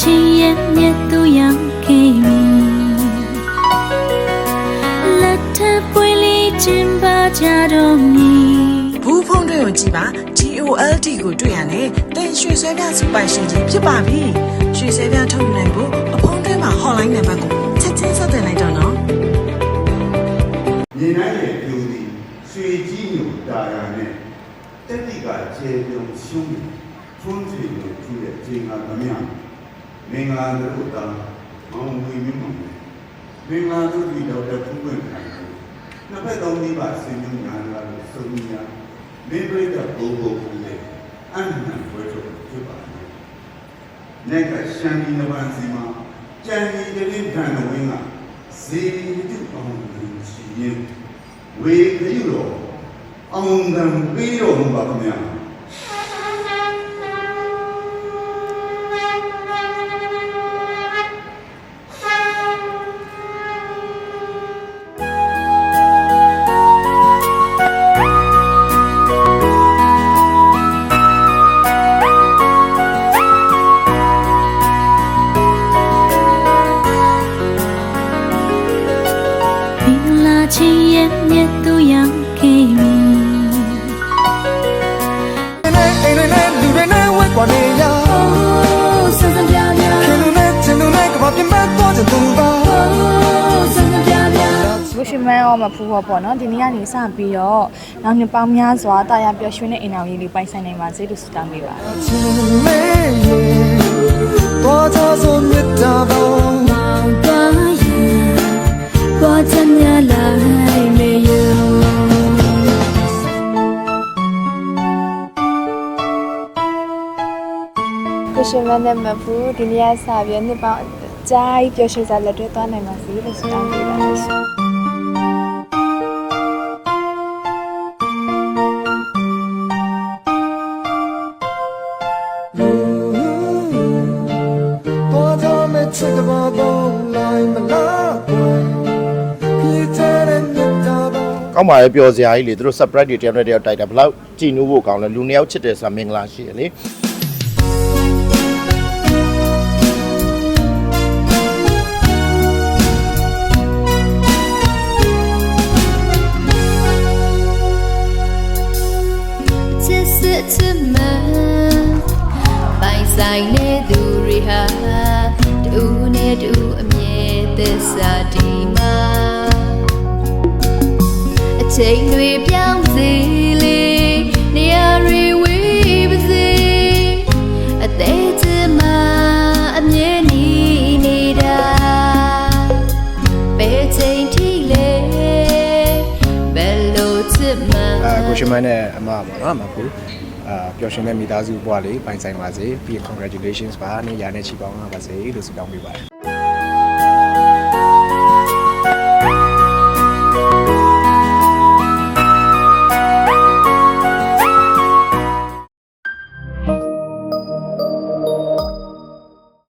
ချင်းရဲ့မြတ်သူရောက်ခဲ့ပြီလက်ထပ်ပွင့်လေးခြင်းပါကြတော့မည်ဘူးဖုံးတွေကိုကြည့်ပါ DOLD ကိုတွေ့ရတယ်တင်ရွှေဆွဲပြစူပိုင်ရှင်ကြီးဖြစ်ပါပြီရွှေဆွဲပြထုတ်ယူနိုင်ဖို့အဖုံးတွဲမှာ hotline နံပါတ်ကိုချက်ချင်းဆက်သွယ်လိုက်တော့နော်မြင်နိုင်ရဲ့ပြိုသည်ရွှေကြီးညိုတာယာနဲ့တက်တိကခြေပြုံရှုံးထွန်းစီကိုထူတဲ့ချိန်ကမမြ မင်္ဂလာတို့တာမောင်ဝီမြင့်မောင်မင်္ဂလာတို့ဒီတော့တဲ့ဖူးပွင့်ခံတယ်နှစ်ဖက်သုံးဒီပါဆင်းရဲညာလာလို့သုံးညာမိပရိကဘိုးဘိုးကူတဲ့အနန္တဘွယ်တို့ဖြစ်ပါတယ်။နေ့ကရှမ်းပြည်နယ်စီမှာကြံရီတလင်းတန်တော်ဝင်းကဇေယျတုအောင်လို့ရှိရင်ဝေခရုတော်အောင်တန်ပြီးတော်မူပါခင်ဗျာ။ ချင်းရဲ့မြတ်သူရောက်ခဲ့ပြီနဲ့အိမ်တွေနဲ့လူတွေနဲ့ဝက်ကွာနေရဆန်းဆန်းပြပြခင်လူနဲ့ချင်းလူနဲ့ကဘာပြတ်သွားတဲ့သူပါဆန်းဆန်းပြပြဝရှိမန်ရောမဖူးဘောပေါ့နော်ဒီနေ့ကနေစပြီးတော့နောက်နှစ်ပေါင်းများစွာတာယာပျော်ရွှင်တဲ့အိမ်တော်ကြီးလေးပိုင်ဆိုင်နိုင်ပါစေလို့ဆုတောင်းပေးပါ ဝရှိမန်နဲ့မဖူးဒီနေ့ကစပြီးနှစ်ပေါင်းအကြာကြီးပျော်ရွှင်စွာလက်တွဲသွားနိုင်ပါစေလို့ဆုတောင်းပေးပါတယ်ရှင်တော့ကြမဲ့ချစ်ကဘာပေါင်းလိုက်မလားကွယ်ဖြစ်တဲ့မြတ်တာပေါင်းကောင်းပါရဲ့ပျော်စရာကြီးလေသူတို့ surprise တွေတယောက်နဲ့တယောက်တိုက်တာဘယ်လောက်ကြည်နူးဖို့ကောင်းလဲလူနှစ်ယောက်ချစ်တယ်ဆိုတာမင်္ဂလာရှိရလေ ပိုင်ဆိုင်နေသူတွေဟာတူနဲ့တူအမြဲသစ္စာဒီမှာအချိန်တွေပြောင်းစေလေနေရာတွေဝေးပါစေအသေးချင်မှအမြဲနေနေတာဘယ်ချိန်ထိလဲဘယ်လိုချစ်မှအာကိုရှင်မန်းနဲ့အမပါနော်အမကူ အာပျော်ရွှင်တဲ့မိသားစုဘဝလေးပိုင်ဆိုင်ပါစေပြီးရင် congratulations ပါနေ့ရာနဲ့ချီပေါင်းပါစေလို့ဆုတောင်းပေးပါတယ်